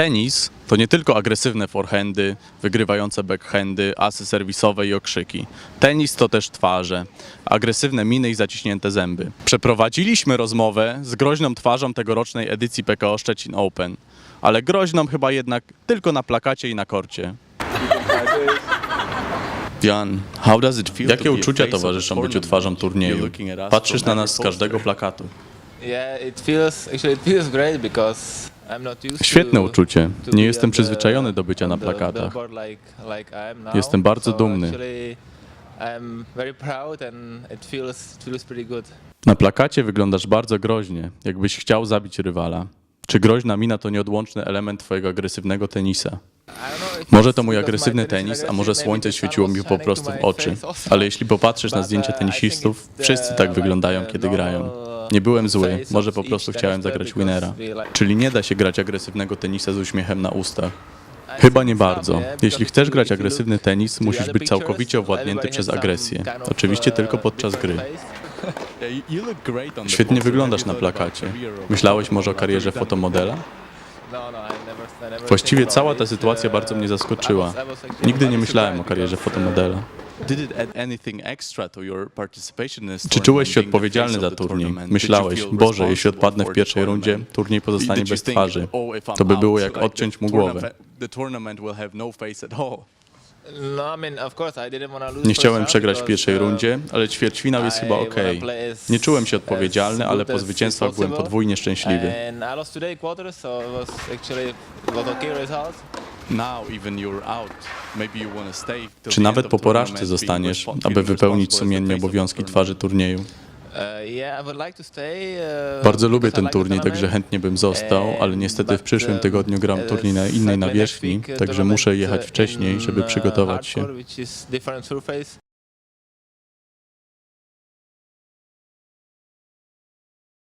Tenis to nie tylko agresywne forehandy, wygrywające backhandy, asy serwisowe i okrzyki. Tenis to też twarze, agresywne miny i zaciśnięte zęby. Przeprowadziliśmy rozmowę z groźną twarzą tegorocznej edycji PKO Szczecin Open, ale groźną chyba jednak tylko na plakacie i na korcie. Jan, how does it feel Jakie uczucia towarzyszą byciu twarzą turnieju? Patrzysz na nas z każdego plakatu. Świetne uczucie. Nie jestem przyzwyczajony do bycia na plakatach. Jestem bardzo dumny. Na plakacie wyglądasz bardzo groźnie, jakbyś chciał zabić rywala. Czy groźna mina to nieodłączny element twojego agresywnego tenisa? Może to mój agresywny tenis, a może słońce świeciło mi po prostu w oczy. Ale jeśli popatrzysz na But, zdjęcie uh, tenisistów, wszyscy tak like, wyglądają, kiedy grają. Nie byłem zły, może po prostu chciałem zagrać winera. Czyli nie da się grać agresywnego tenisa z uśmiechem na ustach. Chyba nie bardzo. Jeśli chcesz grać agresywny tenis, musisz być całkowicie owładnięty przez agresję. Oczywiście tylko podczas gry. Świetnie wyglądasz na plakacie. Myślałeś może o karierze fotomodela? Właściwie cała ta sytuacja bardzo mnie zaskoczyła. Nigdy nie myślałem o karierze fotomodela. Czy czułeś się odpowiedzialny za turniej? Myślałeś, Boże, jeśli odpadnę w pierwszej rundzie, turniej pozostanie bez twarzy. To by było jak odciąć mu głowę. No, lose Nie chciałem przegrać w pierwszej uh, rundzie, ale ćwierćfinał jest chyba as- Nie czułem się odpowiedzialny, ale po zwycięstwach byłem podwójnie szczęśliwy. Czy nawet po porażce zostaniesz, aby wypełnić sumiennie obowiązki twarzy turnieju? Uh, uh, Bardzo lubię ten turniej, także chętnie bym został, ale niestety w przyszłym tygodniu gram turniej na innej nawierzchni, także muszę jechać wcześniej, żeby przygotować się.